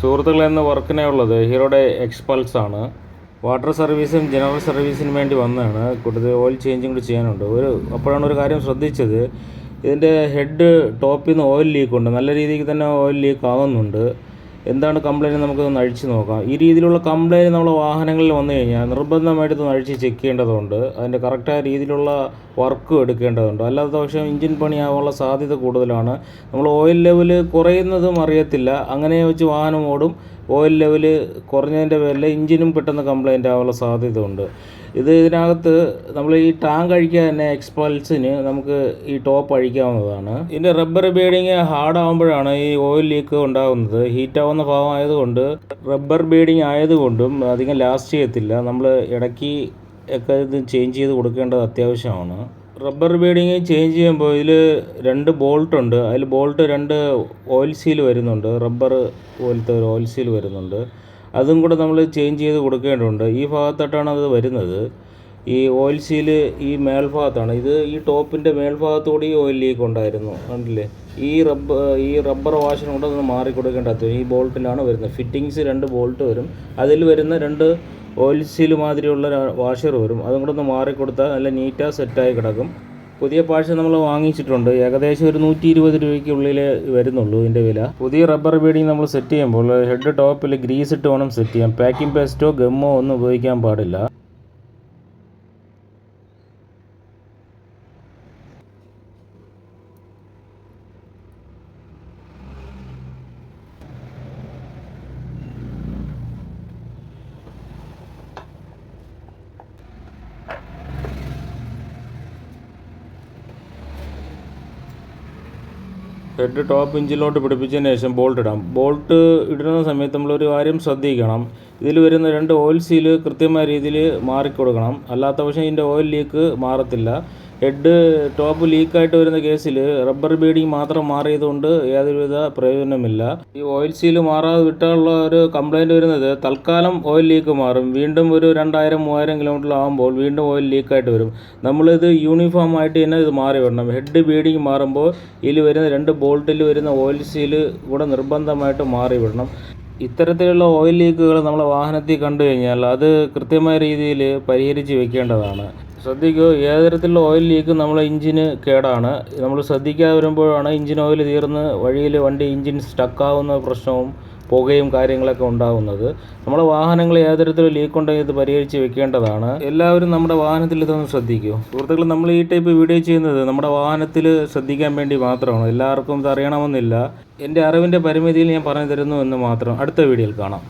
സുഹൃത്തുക്കളെ എന്ന വർക്കിനെ ഉള്ളത്. ഹീറോയുടെ എക്സ്പൾസ് ആണ്. വാട്ടർ സർവീസും ജനറൽ സർവീസിനും വേണ്ടി വന്നതാണ്. കൂട്ടത്തിൽ ഓയിൽ ചേഞ്ചും കൂടി ചെയ്യാനുണ്ട്. ഒരു അപ്പോഴാണ് ഒരു കാര്യം ശ്രദ്ധിച്ചത്. ഇതിന്റെ ഹെഡ് ടോപ്പിൽ നിന്ന് ഓയിൽ ലീക്കുണ്ട്. നല്ല രീതിക്ക് തന്നെ ഓയിൽ ലീക്ക് ആകുന്നുണ്ട് എന്താണ് കംപ്ലയിന്റ് നമുക്കൊന്ന് അഴിച്ച് നോക്കാം. ഈ രീതിയിലുള്ള കംപ്ലയിന്റ് നമ്മൾ വാഹനങ്ങളിൽ വന്നു കഴിഞ്ഞാൽ നിർബന്ധമായിട്ട് അഴിച്ച് ചെക്ക് ചെയ്യേണ്ടതുണ്ട്. അതിന്റെ കറക്റ്റായ രീതിയിലുള്ള വർക്ക് എടുക്കേണ്ടതുണ്ട്. അല്ലാത്ത പക്ഷം എഞ്ചിൻ പണിയാവാനുള്ള സാധ്യത കൂടുതലാണ്. നമ്മൾ ഓയിൽ ലെവൽ കുറയുന്നതും അറിയത്തില്ല. അങ്ങനെ വെച്ച് വാഹനം ഓടും. ഓയിൽ ലെവൽ കുറഞ്ഞതിന്റെ പേരിൽ എഞ്ചിനും പെട്ടെന്ന് കംപ്ലയിന്റ് ആവാനുള്ള സാധ്യത ഉണ്ട് ഇത് ഇതിനകത്ത് നമ്മൾ ഈ ടാങ്ക് അഴിക്കാൻ തന്നെ എക്സ്പൾസിന് നമുക്ക് ഈ ടോപ്പ് അഴിക്കാവുന്നതാണ്. ഇതിന്റെ റബ്ബർ ബീഡിങ് ഹാർഡ് ആകുമ്പോഴാണ് ഈ ഓയിൽ ലീക്ക് ഉണ്ടാകുന്നത്. ഹീറ്റ് ആവുന്ന ഭാഗം ആയതുകൊണ്ട് റബ്ബർ ബീഡിങ് ആയതുകൊണ്ടും അധികം ലാസ്റ്റ് ചെയ്യത്തില്ല. നമ്മൾ ഇടയ്ക്ക് ഒക്കെ ഇത് ചേഞ്ച് ചെയ്ത് കൊടുക്കേണ്ടത് അത്യാവശ്യമാണ്. റബ്ബർ ബീഡിങ് ചേഞ്ച് ചെയ്യുമ്പോൾ ഇതിൽ രണ്ട് ബോൾട്ട് ഉണ്ട്. അതിൽ ബോൾട്ട് രണ്ട് ഓയിൽ സീൽ വരുന്നുണ്ട്. റബ്ബർ പോലത്തെ ഒരു ഓയിൽ സീൽ വരുന്നുണ്ട്. അതും കൂടെ നമ്മൾ ചേഞ്ച് ചെയ്ത് കൊടുക്കേണ്ടതുണ്ട്. ഈ ഭാഗത്തോട്ടാണ് അത് വരുന്നത്. ഈ ഓയിൽ സീൽ ഈ മേൽഭാഗത്താണ്. ഇത് ഈ ടോപ്പിന്റെ മേൽഭാഗത്തുകൂടി ഈ ഓയിൽ ലീക്ക് ഉണ്ടായിരുന്നു. കണ്ടില്ലേ? ഈ റബ്ബർ ഈ റബ്ബർ വാഷിനും കൂടെ ഒന്ന് മാറി ഈ ബോൾട്ടിലാണ് വരുന്നത്. ഫിറ്റിങ്സ് രണ്ട് ബോൾട്ട് വരും. അതിൽ വരുന്ന രണ്ട് ഓയിൽ സീൽ മാതിരിയുള്ള വാഷർ വരും. അതും കൂടെ ഒന്ന് മാറിക്കൊടുത്താൽ നല്ല നീറ്റാ സെറ്റായി കിടക്കും. പുതിയ പാഴ്ച നമ്മൾ വാങ്ങിച്ചിട്ടുണ്ട്. ഏകദേശം ഒരു നൂറ്റി ഇരുപത് രൂപയ്ക്കുള്ളിൽ വരുന്നുള്ളൂ ഇതിന്റെ വില. പുതിയ റബ്ബർ ബീഡിങ് നമ്മൾ സെറ്റ് ചെയ്യുമ്പോൾ ഹെഡ് ടോപ്പിൽ ഗ്രീസ് ഇട്ട് വേണം സെറ്റ് ചെയ്യാം പാക്കിംഗ് പേസ്റ്റോ ഗമ്മോ ഒന്നും ഉപയോഗിക്കാൻ പാടില്ല. ഹെഡ് ടോപ്പ് ഇഞ്ചിലോട്ട് പിടിപ്പിച്ചതിന് ശേഷം ബോൾട്ട് ഇടാം. ബോൾട്ട് ഇടുന്ന സമയത്ത് നമ്മളൊരു കാര്യം ശ്രദ്ധിക്കണം. ഇതിൽ വരുന്ന രണ്ട് ഓയിൽ സീൽ കൃത്യമായ രീതിയിൽ മാറിക്കൊടുക്കണം. അല്ലാത്ത പക്ഷം ഇതിന്റെ ഓയിൽ ലീക്ക് മാറത്തില്ല. ഹെഡ് ടോപ്പ് ലീക്കായിട്ട് വരുന്ന കേസിൽ റബ്ബർ ബീഡിങ് മാത്രം മാറിയതുകൊണ്ട് യാതൊരുവിധ പ്രയോജനമില്ല ഈ ഓയിൽ സീൽ മാറാതെ വിട്ടാലുള്ള ഒരു കംപ്ലൈന്റ് വരുന്നത് തൽക്കാലം ഓയിൽ ലീക്ക് മാറും. വീണ്ടും ഒരു രണ്ടായിരം മൂവായിരം കിലോമീറ്റർ ആകുമ്പോൾ വീണ്ടും ഓയിൽ ലീക്കായിട്ട് വരും. നമ്മളിത് യൂണിഫോം ആയിട്ട് തന്നെ ഇത് മാറി വരണം. ഹെഡ് ബീഡിങ് മാറുമ്പോൾ ഇതിൽ വരുന്ന രണ്ട് ബോൾട്ടിൽ വരുന്ന ഓയിൽ സീൽ ഇവിടെ നിർബന്ധമായിട്ട് മാറി വിടണം. ഇത്തരത്തിലുള്ള ഓയിൽ ലീക്കുകൾ നമ്മളെ വാഹനത്തിൽ കണ്ടു കഴിഞ്ഞാൽ അത് കൃത്യമായ രീതിയിൽ പരിഹരിച്ച് വെക്കേണ്ടതാണ്. ശ്രദ്ധിക്കൂ ഏത് തരത്തിലുള്ള ഓയിൽ ലീക്ക് നമ്മളെ ഇഞ്ചിന് കേടാണ്. നമ്മൾ ശ്രദ്ധിക്കാതെ വരുമ്പോഴാണ് എഞ്ചിൻ ഓയിൽ തീർന്ന് വഴിയിൽ വണ്ടി ഇഞ്ചിൻ സ്റ്റക്കാവുന്ന പ്രശ്നവും പുകയും കാര്യങ്ങളൊക്കെ ഉണ്ടാകുന്നത് നമ്മുടെ വാഹനങ്ങൾ ഏത് ലീക്ക് ഉണ്ടെങ്കിൽ ഇത് പരിഹരിച്ച് വെക്കേണ്ടതാണ്. എല്ലാവരും നമ്മുടെ വാഹനത്തിൽ ഇതൊന്ന് ശ്രദ്ധിക്കൂ. സുഹൃത്തുക്കൾ നമ്മൾ ഈ ടൈപ്പ് വീഡിയോ ചെയ്യുന്നത് നമ്മുടെ വാഹനത്തിൽ ശ്രദ്ധിക്കാൻ വേണ്ടി മാത്രമാണ്. എല്ലാവർക്കും ഇത് അറിയണമെന്നില്ല. എന്റെ അറിവിന്റെ പരിമിതിയിൽ ഞാൻ പറഞ്ഞു തരുന്നു എന്ന് മാത്രം. അടുത്ത വീഡിയോയിൽ കാണാം.